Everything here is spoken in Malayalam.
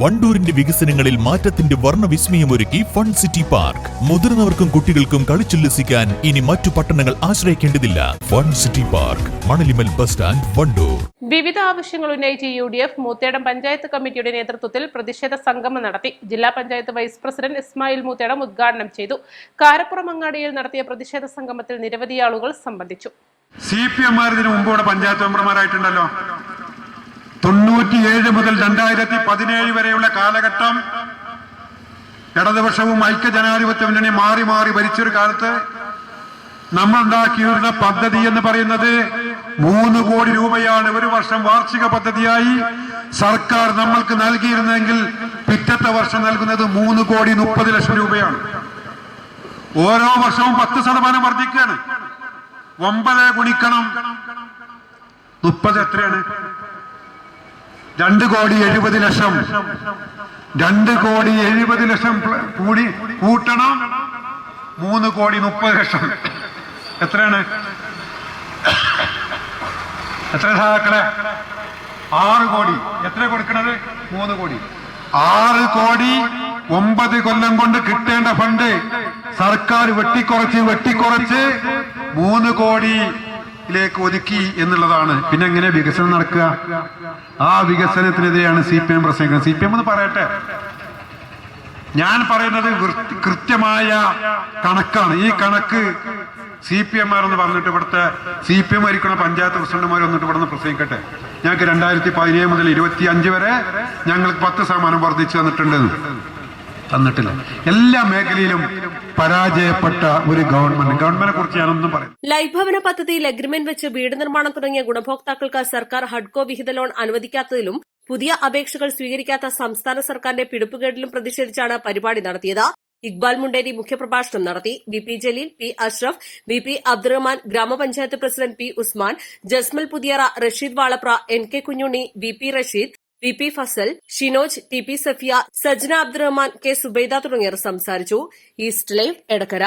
വണ്ടൂരിന്റെ വികസനങ്ങളിൽ മാറ്റത്തിന്റെ വർണവിസ്മയമൊരുക്കി ഫൺ സിറ്റി പാർക്ക്. മുതിർന്നവർക്കും കുട്ടികൾക്കും കളിച്ചുല്ലസിക്കാൻ ഇനി മറ്റു പട്ടണങ്ങൾ ആശ്രയിക്കേണ്ടതില്ല. Fun city park Manalimal bus stand Wandoor. വിവിധ ആവശ്യങ്ങൾ ഉന്നയിച്ച് U D F Moothedam panchayat കമ്മിറ്റിയുടെ നേതൃത്വത്തിൽ പ്രതിഷേധ സംഗമം നടത്തി. ജില്ലാ പഞ്ചായത്ത് വൈസ് പ്രസിഡന്റ് ഇസ്മായിൽ മൂത്തേടം ഉദ്ഘാടനം ചെയ്തു. കാരപ്പുറം അങ്ങാടിയിൽ നടത്തിയ പ്രതിഷേധ സംഗമത്തിൽ നിരവധി ആളുകൾ സംബന്ധിച്ചു. സി പി എംമാർ ഇതിനു മുമ്പ് ഇവിടെ പഞ്ചായത്ത് മെമ്പർമാരായിട്ടുണ്ടല്ലോ. തൊണ്ണൂറ്റിയേഴ് മുതൽ രണ്ടായിരത്തി പതിനേഴ് വരെയുള്ള കാലഘട്ടം ഇടതുപക്ഷവും ഐക്യജനാധിപത്യ മുന്നണി മാറി മാറി ഭരിച്ചൊരു കാലത്ത് നമ്മൾ ഉണ്ടാക്കിയിരുന്ന പദ്ധതി എന്ന് പറയുന്നത് മൂന്ന് കോടി രൂപയാണ്. ഒരു വർഷം വാർഷിക പദ്ധതിയായി സർക്കാർ നമ്മൾക്ക് നൽകിയിരുന്നെങ്കിൽ പിറ്റത്തെ വർഷം നൽകുന്നത് മൂന്ന് കോടി മുപ്പത് ലക്ഷം രൂപയാണ്. ഓരോ വർഷവും പത്ത് ശതമാനം വർദ്ധിക്കുകയാണ്. ഒമ്പത് ഗുണിക്കണം മുപ്പത് എത്രയാണ്? രണ്ട് കോടി എഴുപത് ലക്ഷം. രണ്ട് കോടി എഴുപത് ലക്ഷം കൂടി കൂട്ടണം. മൂന്ന് കോടി മുപ്പത് ലക്ഷം. എത്രയാണ്? എത്ര സഹാക്കളെ ആറ് കോടി. എത്ര കൊടുക്കണത്? മൂന്ന് കോടി. ആറ് കോടി ഒമ്പത് കൊല്ലം കൊണ്ട് കിട്ടേണ്ട ഫണ്ട് സർക്കാർ വെട്ടിക്കുറച്ച് വെട്ടിക്കുറച്ച് മൂന്ന് കോടിയിലേക്ക് ഒതുക്കി എന്നുള്ളതാണ്. പിന്നെ എങ്ങനെ വികസനം നടക്കുക? ആ വികസനത്തിനെതിരെയാണ് സി പി എം പ്രസംഗിക്കുന്നത്. സി പി എം എന്ന് പറയട്ടെ. ഞാൻ പറയുന്നത് കൃത്യമായ കണക്കാണ്. ഈ കണക്ക് സി പി എം എന്ന് പറഞ്ഞിട്ട് ഇവിടുത്തെ സി പി എം ഭരിക്കുന്ന പഞ്ചായത്ത് പ്രസിഡന്റുമാർ വന്നിട്ട് ഇവിടെ നിന്ന് പ്രസംഗിക്കട്ടെ. ഞങ്ങൾക്ക് രണ്ടായിരത്തി പതിനേഴ് മുതൽ ഇരുപത്തി അഞ്ച് വരെ ഞങ്ങൾക്ക് പത്ത് ശതമാനം വർദ്ധിച്ചു തന്നിട്ടുണ്ട് തന്നിട്ടില്ല. എല്ലാ മേഖലയിലും പരാജയപ്പെട്ട ഒരു ഗവൺമെന്റ്. ഗവൺമെന്റിനെ കുറിച്ച് ഞാനൊന്നും പറയും ലൈഫ് ഭവന പദ്ധതിയിൽ അഗ്രിമെന്റ് വെച്ച് വീട് നിർമ്മാണം തുടങ്ങിയ ഗുണഭോക്താക്കൾക്ക് സർക്കാർ ഹഡ്കോ വിഹിത ലോൺ അനുവദിക്കാത്തതിലും പുതിയ അപേക്ഷകൾ സ്വീകരിക്കാത്ത സംസ്ഥാന സർക്കാരിന്റെ പിടിപ്പുകേടിലും പ്രതിഷേധിച്ചാണ് പരിപാടി നടത്തിയത്. ഇക്ബാൽ മുണ്ടേരി മുഖ്യപ്രഭാഷണം നടത്തി. V P Jaleel P Ashraf V P Abdurahman ഗ്രാമപഞ്ചായത്ത് president P Usman Jasmal Puthiyara Rasheed Valapra N K Kunhunni V P Rasheed V P Fasal Shinoj T P Safiya Sajna Abdurahman K Subaida തുടങ്ങിയവർ സംസാരിച്ചു. East live Edakkara.